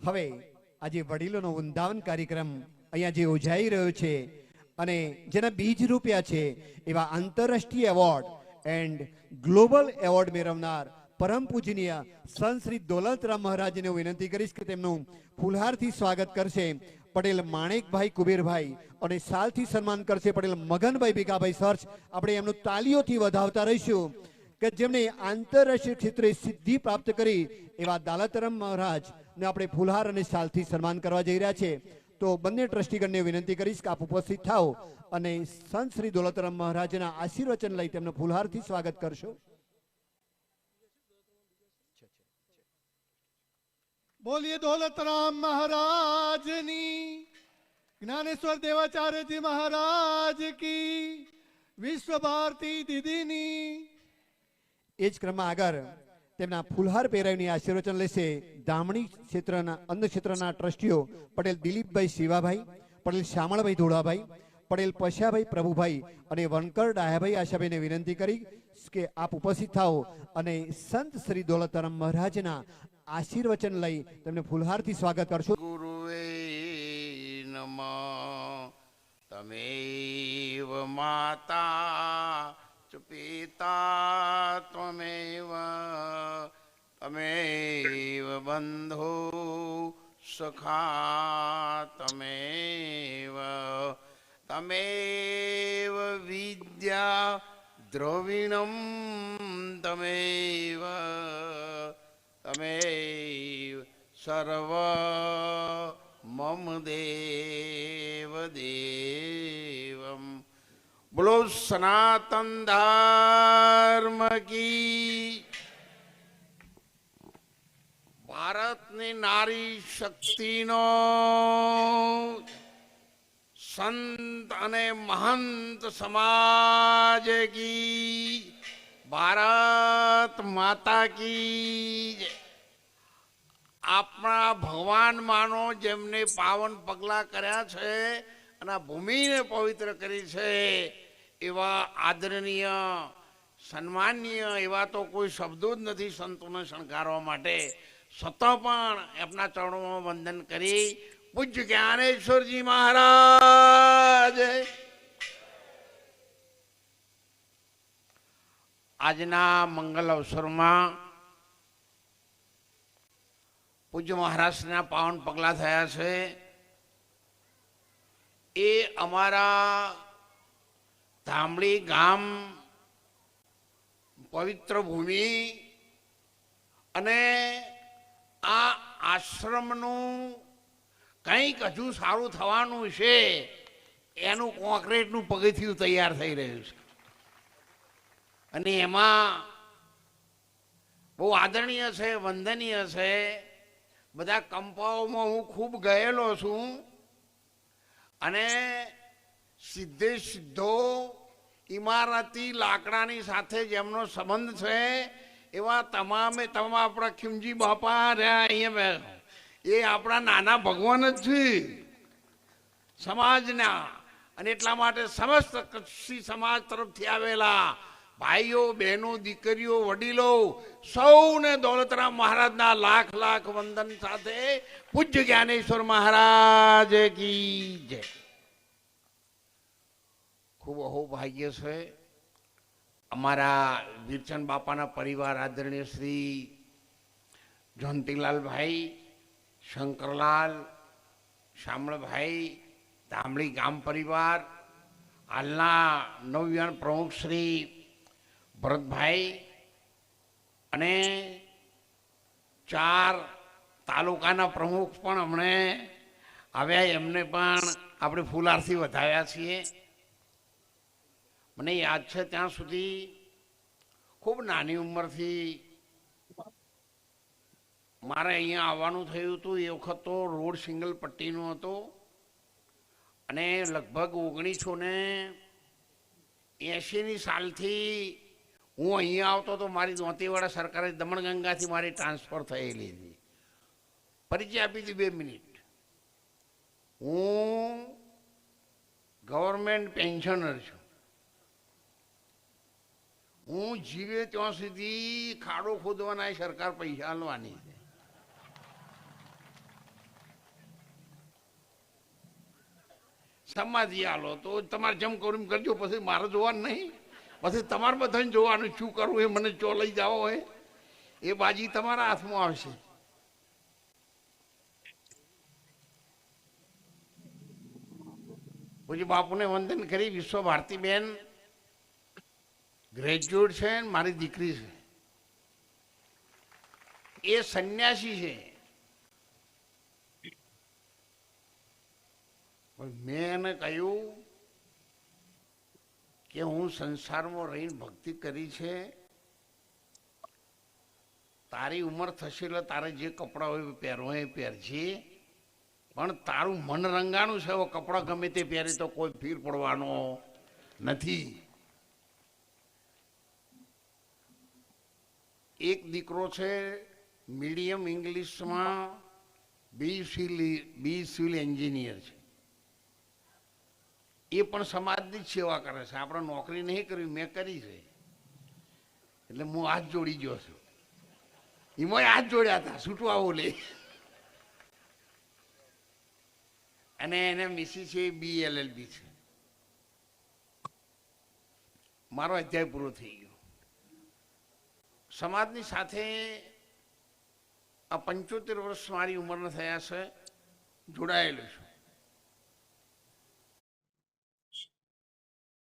હવે આજે વડીલોનો વૃંદાવન કાર્યક્રમ અહીંયા જે યોજાઈ રહ્યો છે અને જેના બીજ રૂપિયા છે એવા આંતરરાષ્ટ્રીય એવોર્ડ એન્ડ ગ્લોબલ એવોર્ડ મેળવનાર પરમ પૂજનીય સંત શ્રી દોલતરામ મહારાજને હું વિનંતી કરીશ કે તેમનું ફુલહારથી સ્વાગત કરશે. પટેલ માણેકભાઈ કુબેરભાઈ અને સાલથી સન્માન કરશે. પટેલ મગનભાઈ ભીખાભાઈ સર્ચ આપણે એમનું તાલીઓથી વધાવતા રહીશું કે જેમણે આંતરરાષ્ટ્રીય ક્ષેત્રે સિદ્ધિ પ્રાપ્ત કરી એવા દાલતરામ મહારાજ ને આપણે ફુલહાર અને શાલથી સન્માન કરવા જઈ રહ્યા છે તો બંને ટ્રસ્ટીગણને વિનંતી કરીશ કે આપ ઉપસ્થિત થાઓ અને સંત શ્રી દોલતરામ મહારાજના આશીર્વચન લઈ તેમને ફુલહારથી સ્વાગત કરશો. બોલીએ દોલતરામ મહારાજની જ્ઞાનેશ્વર દેવાચાર્યજી મહારાજ કી વિશ્વ ભારતી દીદીની. એ જ ક્રમમાં આગળ તેમના ફુલહાર પહેરાવીની આશીર્વચન લેશે દામણી ક્ષેત્રના, અન્ન ક્ષેત્રના ટ્રસ્ટીઓ પટેલ દિલીપભાઈ શિવાભાઈ, પટેલ શ્યામળભાઈ ધોળાભાઈ, પટેલ પશ્યાભાઈ પ્રભુભાઈ અને વણકર ડાયાભાઈ આશાભાઈને વિનંતી કરી કે આપ ઉપસ્થિત થાઓ અને સંત શ્રી દોલતરામ મહારાજના આશીર્વચન લઈ તેમને ફુલહારથી સ્વાગત કરશો. ગુરુવે નમ. તમેવ માતા પિતા ત્વમેવ તમેવ બંધો સખા તમેવ તમેવ વિદ્યા દ્રવિણમ તમેવ તમેવ સર્વ મમ દેવ બોલો સનાતન ધર્મ કી ભારતની નારી શક્તિનો સંત અને મહંત સમાજ કી ભારત માતા કી આપણા ભગવાન માનો જેમને પાવન પગલા કર્યા છે અને ભૂમિને પવિત્ર કરી છે એવા આદરણીય સન્માનીય એવા તો કોઈ શબ્દો જ નથી સંતોને શણગારવા માટે. છતાં પણ એમના ચરણોમાં વંદન કરી પૂજ્ય જ્ઞાનેશ્વરજી મહારાજ. આજના મંગલ અવસરમાં પૂજ્ય મહારાષ્ટ્રના પાવન પગલાં થયા છે. એ અમારા ધામડી ગામ, પવિત્ર ભૂમિ અને આ આશ્રમનું કંઈક હજુ સારું થવાનું છે, એનું કોન્ક્રીટનું પગથિયું તૈયાર થઈ રહ્યું છે. અને એમાં બહુ આદરણીય છે, વંદનીય છે. બધા કંપાઓમાં હું ખૂબ ગયેલો છું. અને સીધે સીધો ઇમારતી લાકડાની સાથે જેમનો સંબંધ છે. એવા તમામે તમામ આપણા ખીમજી બાપા રહ્યા અહીંયા. એ આપણા નાના ભગવાન જ છે. સમાજના અને એટલા માટે સમસ્ત કચ્છી સમાજ તરફથી આવેલા ભાઈઓ, બહેનો, દીકરીઓ, વડીલો સૌને દોલતરામ મહારાજના લાખ લાખ વંદન સાથે પૂજ્ય જ્ઞાનેશ્વર મહારાજ કી જય. ખૂબ અહોભાગ્ય છે. અમારા વીરચંદ બાપાના પરિવાર આદરણીય શ્રી જયંતિલાલભાઈ, શંકરલાલ, શામળભાઈ ધામડી ગામ પરિવાર, હાલના નવયુવાન પ્રમુખ શ્રી ભરતભાઈ અને ચાર તાલુકાના પ્રમુખ પણ અમને આવ્યા. એમને પણ આપણે ફૂલારથી વધાવ્યા છીએ. મને યાદ છે ત્યાં સુધી ખૂબ નાની ઉંમરથી મારે અહીંયા આવવાનું થયું હતું. એ વખત તો રોડ સિંગલ પટ્ટીનો હતો અને લગભગ ઓગણીસો ને એંશીની સાલથી હું અહીંયા આવતો તો મારી દોંતીવાડા સરકારે દમણગંગાથી મારી ટ્રાન્સફર થયેલી હતી. પરિચય આપી હતી બે મિનિટ. હું ગવર્મેન્ટ પેન્શનર છું. હું જીવે ત્યાં સુધી ખાડો ખોદવાના સરકાર પૈસા લેવાની છે. સમાધિ આલો તો તમારે જેમ કરું કરજો. પછી મારે જોવાનું નહીં. પછી તમારે બધાને જોવાનું શું કરવું એ મને ચો લઈ જાઓ હોય એ બાજી તમારા હાથમાં આવશે. પછી બાપુને વંદન કરી વિશ્વ ભારતી બેન ગ્રેજ્યુએટ છે ને મારી દીકરી છે. એ સંન્યાસી છે. પણ મેં એને કહ્યું કે હું સંસારમાં રહીને ભક્તિ કરી છે. તારી ઉંમર થશે એટલે તારે જે કપડાં હોય પહેરવા એ પહેરજે. પણ તારું મન રંગાનું છે કપડાં ગમે તે પહેરે તો કોઈ ફીર પડવાનો નથી. એક દીકરો છે, મીડિયમ ઇંગ્લિશમાં B civil B civil engineer છે. એ પણ સમાજની જ સેવા કરે છે. આપણે નોકરી નહીં કરવી મેં કરી છે. એટલે હું હાથ જોડી ગયો છું. એમાં હાથ જોડ્યા હતા, છૂટવા બોલે. અને એને મિસી છે બી એલ એલ બી છે. મારો અધ્યાય પૂરો થઈ ગયો. સમાજની સાથે આ પંચોતેર વર્ષ મારી ઉંમરના થયા છે જોડાયેલો છું.